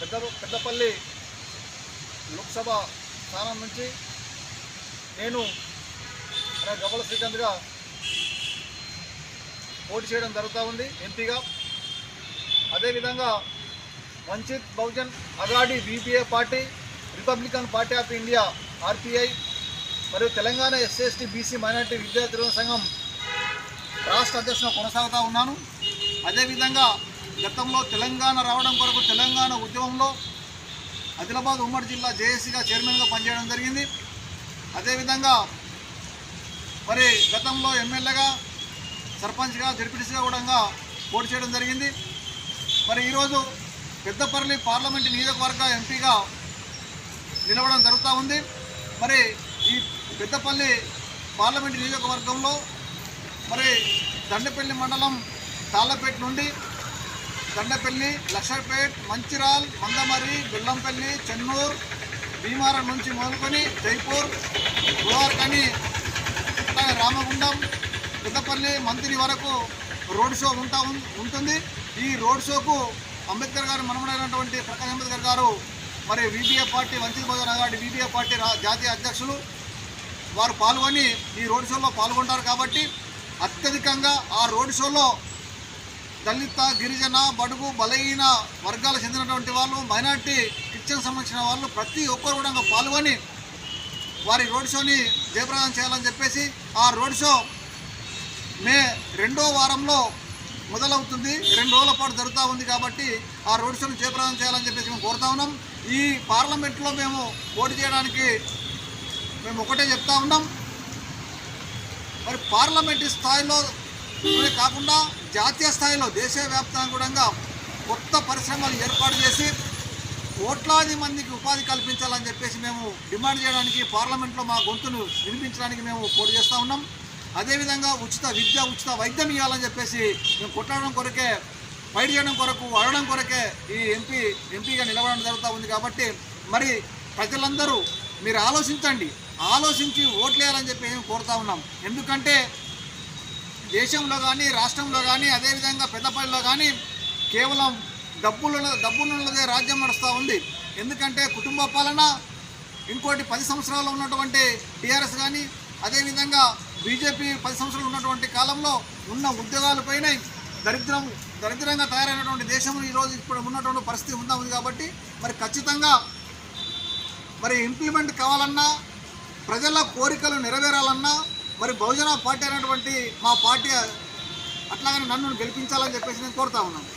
పెద్ద పెద్దపల్లి లోక్సభ స్థానం నుంచి నేను గబల శ్రీకాంత్గా పోటీ చేయడం జరుగుతూ ఉంది ఎంపీగా. అదేవిధంగా Vanchit Bahujan Aghadi BPA party Republican Party of India RPI మరియు తెలంగాణ ఎస్ఎస్టీ బీసీ మైనార్టీ విద్యార్థుల సంఘం రాష్ట్ర అధ్యక్షుడు కొనసాగుతూ ఉన్నాను. అదేవిధంగా గతంలో తెలంగాణ రావడం కొరకు తెలంగాణ ఉద్యమంలో ఆదిలాబాద్ ఉమ్మడి జిల్లా జేఏసీగా చైర్మన్గా పనిచేయడం జరిగింది. అదేవిధంగా మరి గతంలో ఎమ్మెల్యేగా సర్పంచ్గా జడ్పీటీసీగా కూడా పోటీ చేయడం జరిగింది. మరి ఈరోజు పెద్దపల్లి పార్లమెంటు నియోజకవర్గ ఎంపీగా నిలవడం జరుగుతూ ఉంది. మరి ఈ పెద్దపల్లి పార్లమెంటు నియోజకవర్గంలో మరి దండపల్లి మండలం తాళ్ళపేట నుండి దండపల్లి లక్షపేట్ మంచిరాల్ మందమరి బెల్లంపల్లి చెన్నూరు భీమారం నుంచి మొదలుకొని జైపూర్ గోవర్కని అట్లాగే రామగుండం పెద్దపల్లి మంత్రి వరకు రోడ్ షో ఉంటా ఉం- ఉంటుంది. ఈ రోడ్ షోకు అంబేద్కర్ గారు మనమడైనటువంటి ప్రకాష్ అంబేద్కర్ గారు మరి వీబీఏ పార్టీ వంచిత భోజన గారి వీబీఏ పార్టీ జాతీయ అధ్యక్షులు. వారు పాల్గొని ఈ రోడ్ షోలో పాల్గొంటారు కాబట్టి అత్యధికంగా ఆ రోడ్ షోలో దళిత గిరిజన బడుగు బలహీన వర్గాలకు చెందినటువంటి వాళ్ళు మైనార్టీ కిచెన్ సంబంధించిన వాళ్ళు ప్రతి ఒక్కరు కూడా పాల్గొని వారి రోడ్ షోని జయప్రదం చేయాలని చెప్పేసి ఆ రోడ్ షో మే రెండో వారంలో మొదలవుతుంది. రెండు రోజుల పాటు జరుగుతూ ఉంది కాబట్టి ఆ రోడ్ షోని జయప్రదం చేయాలని చెప్పేసి మేము కోరుతా ఉన్నాం. ఈ పార్లమెంట్లో మేము పోటీ చేయడానికి మేము ఒకటే చెప్తా ఉన్నాం. మరి పార్లమెంటు స్థాయిలో కాకుండా జాతీయ స్థాయిలో దేశవ్యాప్తంగా కూడా కొత్త పరిశ్రమలు ఏర్పాటు చేసి కోట్లాది మందికి ఉపాధి కల్పించాలని చెప్పేసి మేము డిమాండ్ చేయడానికి పార్లమెంట్లో మా గొంతును వినిపించడానికి మేము పోటీ చేస్తూ ఉన్నాం. అదేవిధంగా ఉచిత విద్య ఉచిత వైద్యం ఇవ్వాలని చెప్పేసి మేము కొట్లాడడం కొరకే ఫైట్ చేయడం కొరకు అడగడం కొరకే ఈ ఎంపీ ఎంపీగా నిలబడడం జరుగుతూ ఉంది కాబట్టి మరి ప్రజలందరూ మీరు ఆలోచించండి. ఆలోచించి ఓట్లేయాలని చెప్పి మేము కోరుతా ఉన్నాం. ఎందుకంటే దేశంలో కానీ రాష్ట్రంలో కానీ అదేవిధంగా పెద్దపల్లిలో కానీ కేవలం డబ్బులు డబ్బులున్నదే రాజ్యం నడుస్తూ ఉంది. ఎందుకంటే కుటుంబ పాలన ఇంకోటి పది సంవత్సరాలు ఉన్నటువంటి టీఆర్ఎస్ కానీ అదేవిధంగా బీజేపీ పది సంవత్సరాలు ఉన్నటువంటి కాలంలో ఉన్న ఉద్యోగాలపైనే దరిద్రం దరిద్రంగా తయారైనటువంటి దేశం ఈరోజు ఇప్పుడు ఉన్నటువంటి పరిస్థితి ఉందా ఉంది కాబట్టి మరి ఖచ్చితంగా మరి ఇంప్లిమెంట్ కావాలన్నా ప్రజల కోరికలు నెరవేరాలన్నా మరి బహుజన పార్టీ అనేటువంటి మా పార్టీ అట్లాగని నన్ను గెలిపించాలని చెప్పేసి నేను కోరుతా ఉన్నాను.